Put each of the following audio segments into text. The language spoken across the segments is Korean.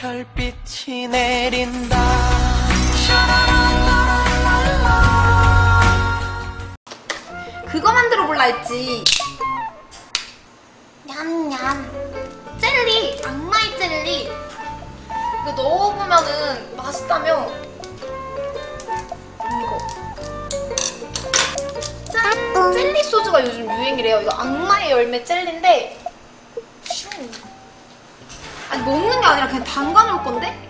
별빛이 내린다 그거 만들어 볼라 했지. 냠냠. 젤리, 악마의 젤리. 이거 넣어보면은 맛있다며. 이거. 짠! 젤리 소주가 요즘 유행이래요. 이거 악마의 열매 젤리인데. 슝. 아니, 먹는 게 아니라 그냥 담가 놓을 건데?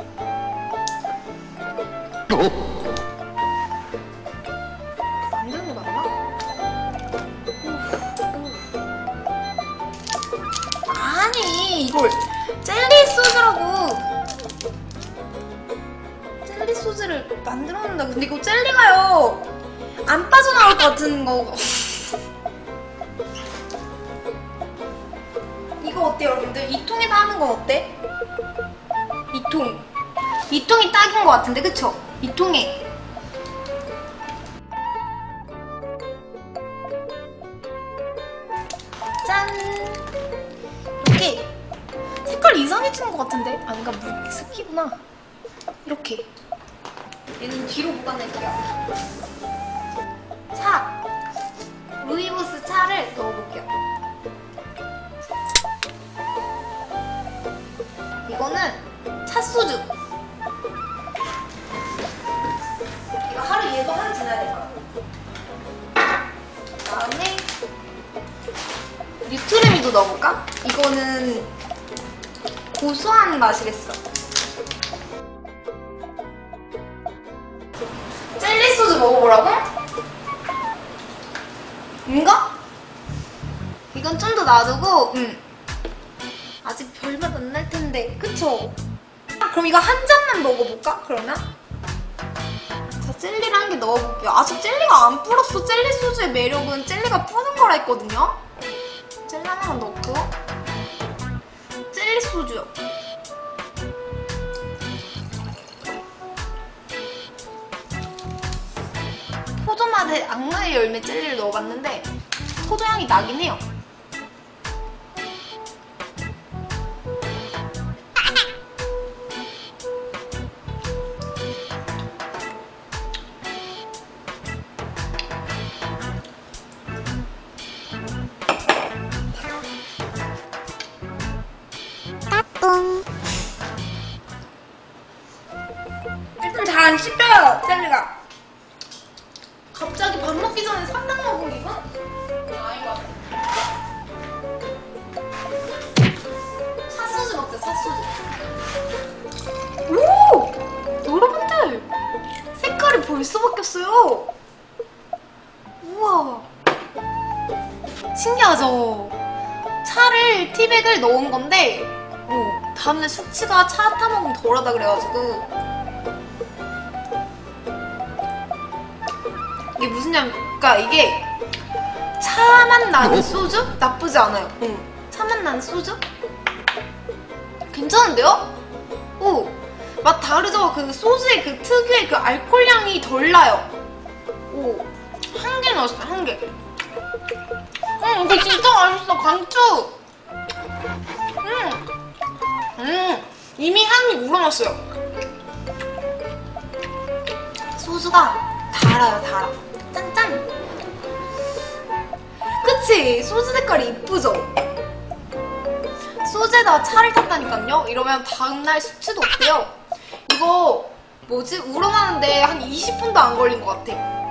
만드는 거 맞나? 아니 이걸 젤리 소주라고. 젤리 소주를 만들어 놓는다. 근데 이거 젤리가요 안 빠져나올 것 같은 거 이거 어때요 여러분들? 이 통에다 하는 건 어때? 이 통 이 통이 딱인 것 같은데 그쵸? 이 통에 짠 이렇게 색깔 이상해지는 것 같은데? 아닌가 물 스키구나 이렇게 얘는 뒤로 보관할게요 차 루이보스 차를 넣어볼게요 이거는 찻소주 이거 하루 얘도 하루 지나야 될 거야 다음에 뉴트레미도 넣어볼까? 이거는 고소한 맛이겠어. 젤리 소주 먹어보라고? 이거? 이건 좀 더 놔두고, 음. 안 날 텐데, 그쵸? 아, 그럼 이거 한 잔만 먹어볼까? 그러면? 자, 젤리를 한 개 넣어볼게요. 아직 젤리가 안 불었어. 젤리 소주의 매력은 젤리가 뿌는 거라 했거든요. 젤리 하나만 넣고 젤리 소주요 포도맛의 악마의 열매 젤리를 넣어봤는데 포도향이 나긴 해요 안 씹혀요 젤리가 갑자기 밥 먹기 전에 산당 먹은 기분? 아닌 것 같아 찻소주 먹자 찻소주 오! 여러분들 색깔이 벌써 바뀌었어요 우와 신기하죠? 차를 티백을 넣은 건데 어, 다음날 수치가 차 타먹으면 덜하다 그래가지고 이게 무슨 냐면 그러니까 이게 차맛 나는 소주? 나쁘지 않아요 응. 차맛 나는 소주? 괜찮은데요? 오! 맛 다르죠? 그 소주의 그 특유의 그 알코올 향이 덜 나요 오! 한 개 넣었어요 한 개. 응, 이거 진짜 맛있어. 강추. 음, 음, 이미 향이 우러났어요. 소주가 달아요, 달아. 짠짠. 그치? 소주 색깔이 이쁘죠? 소주에다 차를 탔다니까요? 이러면 다음날 수치도 없대요. 이거 뭐지? 우러나는데 한 20분도 안 걸린 것 같아.